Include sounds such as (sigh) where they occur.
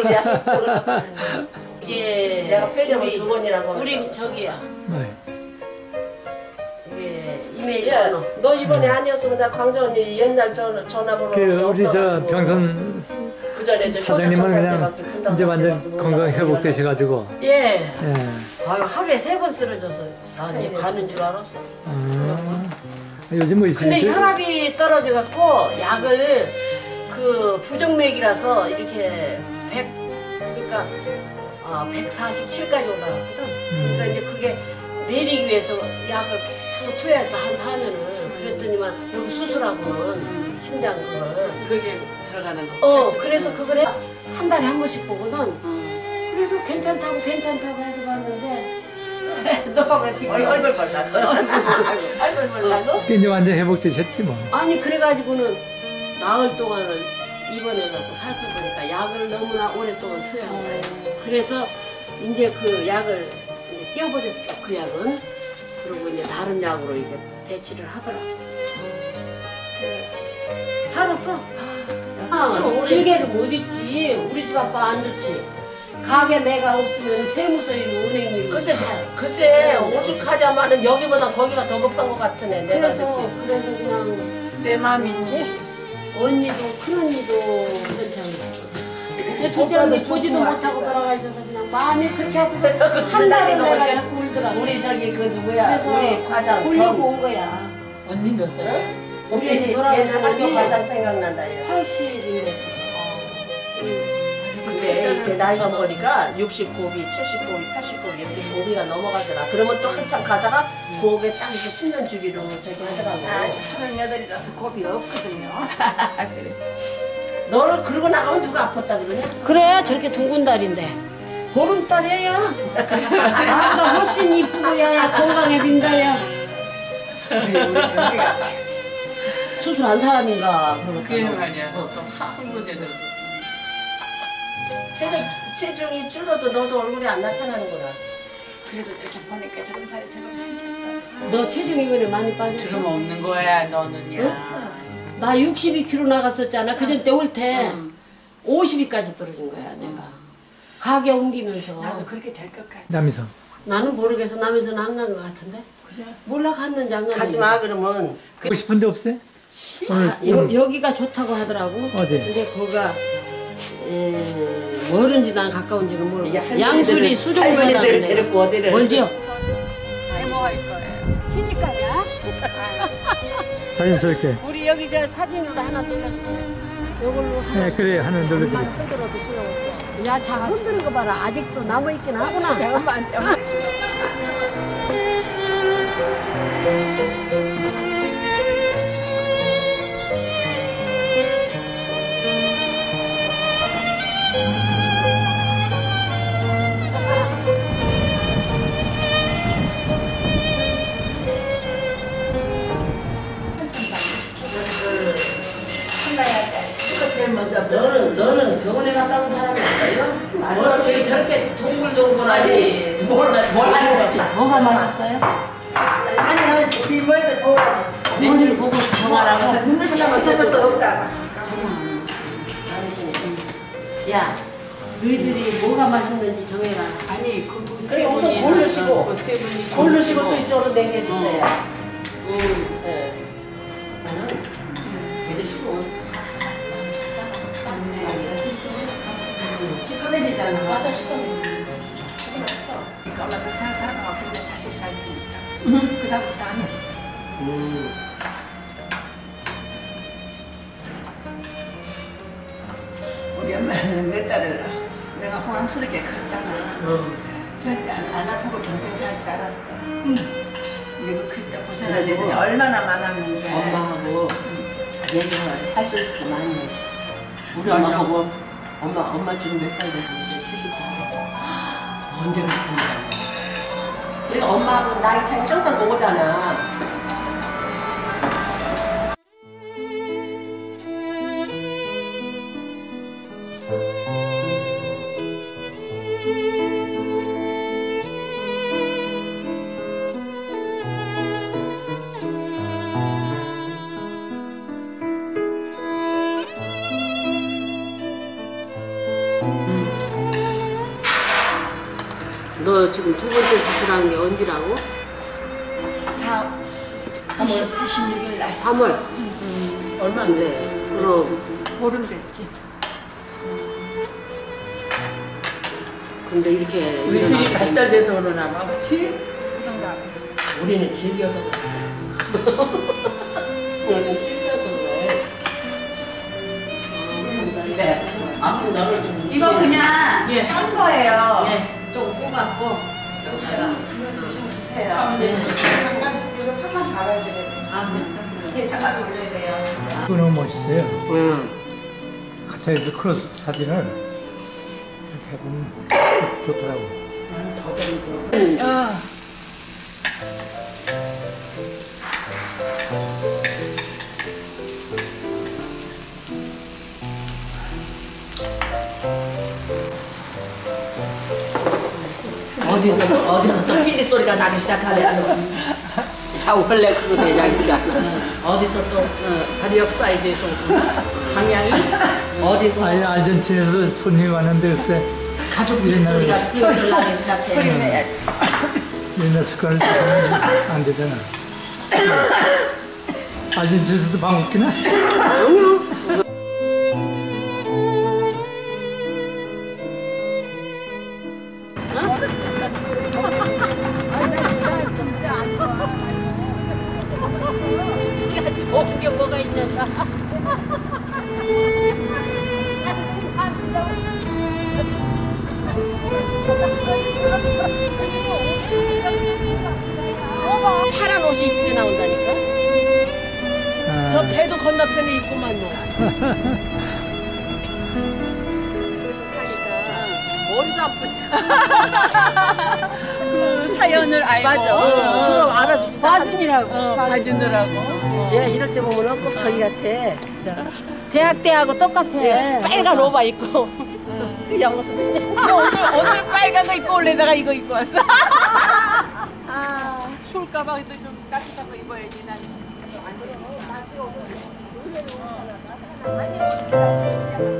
그룹이야. 이게 내가 폐렴을 두 번이라고 우리. 저기야. 네. 이게 이메일 야, 번호. 너 이번에 아니었으면 나 광정 언니 옛날 전, 전화번호 그 우리 저 병선 그 전에 저 사장님은 그냥 이제 완전 건강 회복되셔가지고. 예. 예. 아유 하루에 세 번 쓰러져서 나 이제 가는 줄 알았어. 아, 요즘 뭐 근데 있으시죠? 혈압이 떨어져 갖고 약을 그 부정맥이라서 이렇게 100 그러니까 아 147까지 올라갔거든. 그러니까 이제 그게 내리기 위해서 약을 계속 투여해서 한 4년을 그랬더니만 여기 수술하고는 심장 그걸 그게 들어가는 거. 어 그래서 그걸 해- 한 달에 한 번씩 보거든. 그래서 괜찮다고 괜찮다고 해서 봤는데 (laughs) 너가 왜 비켜? 얼굴 벌났어. (laughs) 얼굴 벌나서? 이제 완전 회복되셨지 뭐. 아니 그래가지고는 나흘 동안을 입원해갖고 살펴보니까 약을 너무나 오랫동안 투여한 거예요. 그래서 이제 그 약을 이제 띄워버렸어 그 약은. 그리고 이제 다른 약으로 이게 대치를 하더라. 그래. 살았어. 아, 길게를 못 있지. 우리 집 아빠 안 좋지. 가게 내가 없으면 세무서일로 은행일로 글쎄, 다. 글쎄, 오죽하자마는 여기보다 거기가 더 급한 것 같으네. 내가 그래서. 그래서 그냥 내 마음이지. 언니도 큰 언니도 괜찮고 근데 둘째 언니 보지도 못하고 돌아가셔서 그냥 마음이 그렇게 아파서 (laughs) 한 달을 내가 자꾸 울더라고 우리 저기 그 누구야? 그래서 우리 과장 전. 온 거야 언니 몇 살? 우리 돌아가신 옛날 학교 분이 과장 생각난다. 얘. 80인데 근데 이제 나이가 먹으니까 60고비, 70고비, 80고비 이렇게 고비가 넘어가더라. 그러면 또 한참 가다가 고비에 딱 이렇게 10년 주기로 저기 하더라고. 아, 서른여덟이라서 겁이 없거든요. (laughs) 너를 그러고 나가면 누가 아팠다 그러냐? 그래 저렇게 둥근 달인데 보름달이야 나보다 (laughs) 훨씬 이쁘고 야 건강해 빈다야 수술한 사람인가 그게 그러니까 말이야. 또 흥분되는. 체중, 체중이 줄어도 너도 얼굴이 안 나타나는구나. 그래도 이렇게 보니까 조금 살이 조금 생겼다. 너 체중 이번에 많이 빠졌어? 주름 없는 거야, 너는 야. 나 62kg 나갔었잖아. 그전 때 올때 음. 52까지 떨어진 거야, 내가. 가게 옮기면서. 나도 그렇게 될 것 같아. 남이서. 나는 모르겠어. 남에서는 안간 것 같은데. 그래. 몰라 갔는지 안 갔는지. 가지 마, 그러면. 가고 싶은데? 오늘 아, 여, 여기가 좋다고 하더라고. 어디? 근데 거기가 에, 멀은지 난 가까운지는 모르고. 할머니들을- 양수리. 할머니들을 데리고 어디를. 멀지요? 해모할 거예요. 시집가냐? (laughs) 자연스럽게. 우리 여기 저 사진으로 하나 눌러주세요. 요걸로 하나. 네, 그래 하나 눌러드릴게요. 흔들어도 소용없어. 야, 차 흔드는 거 봐라. 아직도 남아있긴 하구나. 병원에 갔다 온 사람이 없어요? 맞아. 뭐 저기 저렇게 동글동글하지. 뭘뭘뭐가 맛있어요? 아니야, 비모에도 보고. 메뉴를 보고 정하라고. 눈을 치면 저도 없다. 야, 너희들이 뭐가 맛있는지 정해라. 아니, 그, 그 그래, 우선 고르시고, 고르시고 또 이쪽으로 당겨주세요. 응, 네. 배드 15. 시커매지잖아. 맞아, 시커매. 그러니까 올라가 살 사람하고 근데 다시 살 테니까. 그다음부터 안 해. 우리 엄마는 (laughs) 몇 달을 내가 호황스럽게 컸잖아. 절대 안, 안 아프고 평생 살 줄 알았다. 이거 클때 고생한 애들이 얼마나 많았는데. 엄마하고 얘기를 할 수 있을 때 많이 해. 우리 엄마하고 엄마 엄마 지금 몇 살 됐어? 이제 70대 됐어. 언제 그렇게 했냐? 그러니까 엄마하고 나이 차이 항상 보고잖아. 너 지금 두 번째 수술한 게 언제라고? 4, 20, 26일 날 3월. 얼마인데? 그럼 보름 됐지. 근데 이렇게 의술이 발달돼서 그러나 봐. 그치? 우리는 길이어서 그래. (laughs) 우리는 길이어서 그래. 네. 앞으로 너를 좀 이거 그냥 예. 깐 거예요. 예, 좀 뽑았고 여기다가 그거 드시면 드세요. 예. 잠깐 이거 한번 갈아야 되겠네. 아, 네, 잠깐 올려야 돼요. 그거 너무 멋있어요. 응. 가차에서 크로스 사진을 이렇게 해보면 좋더라고. 어. 어디서 어디서 또 피리 소리가 나기 시작하네. 야 원래 그거 대장이가 어디서 또 어, 다리역 사이드에서 방향이 (laughs) 어디서 아니, 아르헨티나에서 손님이 왔는데 글쎄 가족 피리 옛날에 소리가 슬슬 나기 시작해. 옛날 습관을 안 되잖아. (laughs) 아르헨티나에서도 방 웃기나? 건너편에 있구만 뭐. 그래서 사니까 머리도 아프냐. (laughs) 그 사연을 알고. 맞아. 어, 그럼 알아주지. 봐주니라고. 어, 봐주느라고. 얘 이럴 때 보면은 꼭 저희 같아. 자, 대학 때하고 똑같아. 빨간 오바 입고. 그 영어 선생님. 오늘, 오늘 빨간 거 입고 올래다가 이거 입고 왔어. 아, 추울까봐 근데 좀 따뜻한 거 입어야지 난. 이거 Thank you.